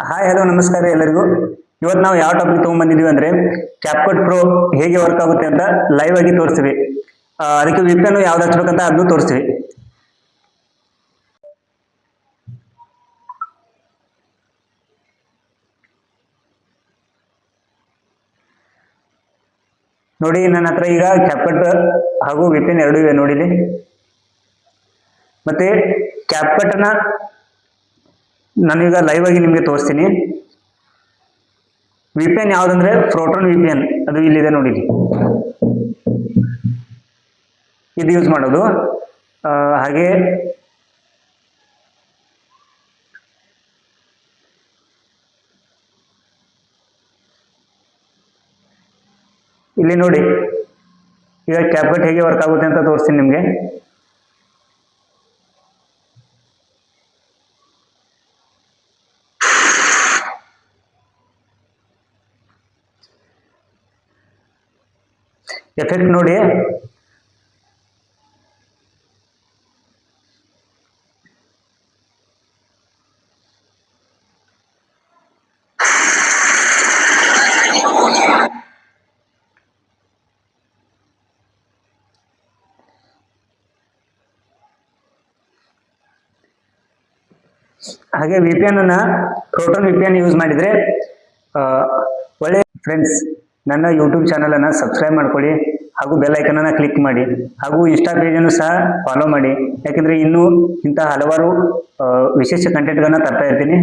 Hi hello ನಮಸ್ಕಾರ ಎಲ್ಲರಿಗೂ. ಇವತ್ತು ನಾವು ಯಾವ ಟಾಪಿಕ್ ತೊಗೊಂಡ್ಬಂದಿದ್ದೀವಿ ಅಂದ್ರೆ ಕ್ಯಾಪ್ಕಟ್ ಪ್ರೋ ಹೇಗೆ ವರ್ಕ್ ಆಗುತ್ತೆ ಅಂತ ಲೈವ್ ಆಗಿ ತೋರಿಸ್ತೀವಿ. ಅದಕ್ಕೆ ವಿಪನ್ ಯಾವ್ದು ಹಚ್ಬೇಕಂತ ಅದನ್ನು ತೋರಿಸ್ತೀವಿ. ನೋಡಿ, ನನ್ನ ಹತ್ರ ಈಗ ಕ್ಯಾಪ್ಕಟ್ ಹಾಗೂ ವಿಪಿನ್ ಎರಡೂ ಇವೆ ನೋಡಿಲಿ ಮತ್ತೆ ಕ್ಯಾಪ್ಕಟ್ನ ನಾನೀಗ ಲೈವ್ ಆಗಿ ನಿಮಗೆ ತೋರಿಸ್ತೀನಿ. ವಿ ಪಿ ಎನ್ ಯಾವುದಂದ್ರೆ? ಪ್ರೋಟೋನ್ ವಿ ಪಿ ಎನ್ ಅದು ಇಲ್ಲಿದೆ ನೋಡಿ. ಇದು ಯೂಸ್ ಮಾಡೋದು. ಹಾಗೆ ಇಲ್ಲಿ ನೋಡಿ. ಈಗ ಕ್ಯಾಪ್ಕಟ್ ಹೇಗೆ ವರ್ಕ್ ಆಗುತ್ತೆ ಅಂತ ತೋರಿಸ್ತೀನಿ ನಿಮಗೆ. ಎಫೆಕ್ಟ್ ನೋಡಿ. ಹಾಗೆ ವಿ ಪಿ ಅನ್ನ Proton V P N use ಮಾಡಿದ್ರೆ ಒಳ್ಳೆ ಫ್ರೆಂಡ್ಸ್ ನನ್ನ ಯೂಟ್ಯೂಬ್ ಚಾನಲನ್ನು ಸಬ್ಸ್ಕ್ರೈಬ್ ಮಾಡ್ಕೊಳ್ಳಿ ಹಾಗೂ ಬೆಲ್ ಐಕನನ್ನು ಕ್ಲಿಕ್ ಮಾಡಿ ಹಾಗೂ ಇನ್ಸ್ಟಾ ಪೇಜನ್ನು ಸಹ ಫಾಲೋ ಮಾಡಿ. ಯಾಕೆಂದರೆ ಇನ್ನೂ ಇಂಥ ಹಲವಾರು ವಿಶೇಷ ಕಂಟೆಂಟ್ಗಳನ್ನ ತರ್ತಾ ಇರ್ತೀನಿ.